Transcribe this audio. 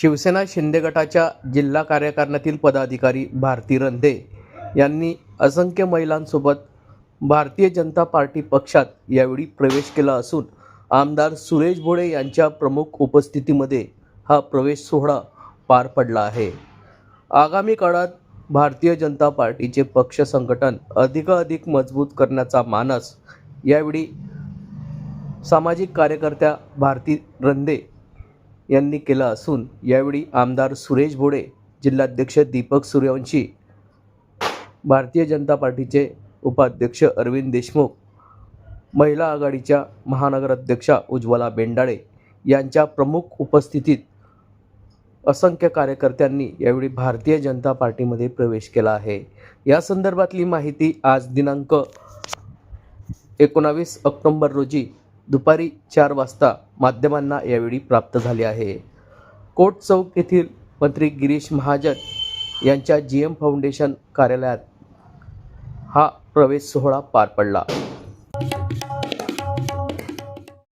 शिवसेना शिंदे गटाच्या जिल्हा कार्यकारणातील पदाधिकारी भारती रंधे यांनी असंख्य महिलांसोबत भारतीय जनता पार्टी पक्षात यावेळी प्रवेश केला असून आमदार सुरेश भोळे यांच्या प्रमुख उपस्थितीमध्ये हा प्रवेश सोहळा पार पडला आहे. आगामी काळात भारतीय जनता पार्टीचे पक्ष संघटन अधिकाधिक मजबूत करण्याचा मानस यावेळी सामाजिक कार्यकर्त्या भारती रंधे यांनी केला असून यावेळी आमदार सुरेश भोडे जिल्हाध्यक्ष दीपक सूर्यवंशी भारतीय जनता पार्टीचे उपाध्यक्ष अरविंद देशमुख महिला आघाडीच्या महानगराध्यक्षा उज्ज्वला बेंडाळे यांच्या प्रमुख उपस्थितीत असंख्य कार्यकर्त्यांनी यावेळी भारतीय जनता पार्टीमध्ये प्रवेश केला आहे. या संदर्भातली माहिती आज दिनांक एकोणावीस ऑक्टोंबर रोजी दुपारी चार वाजता माध्यमांना यावेळी प्राप्त झाली आहे. कोट चौक येथील मंत्री गिरीश महाजन यांच्या जी एम फाउंडेशन कार्यालयात हा प्रवेश सोहळा पार पडला.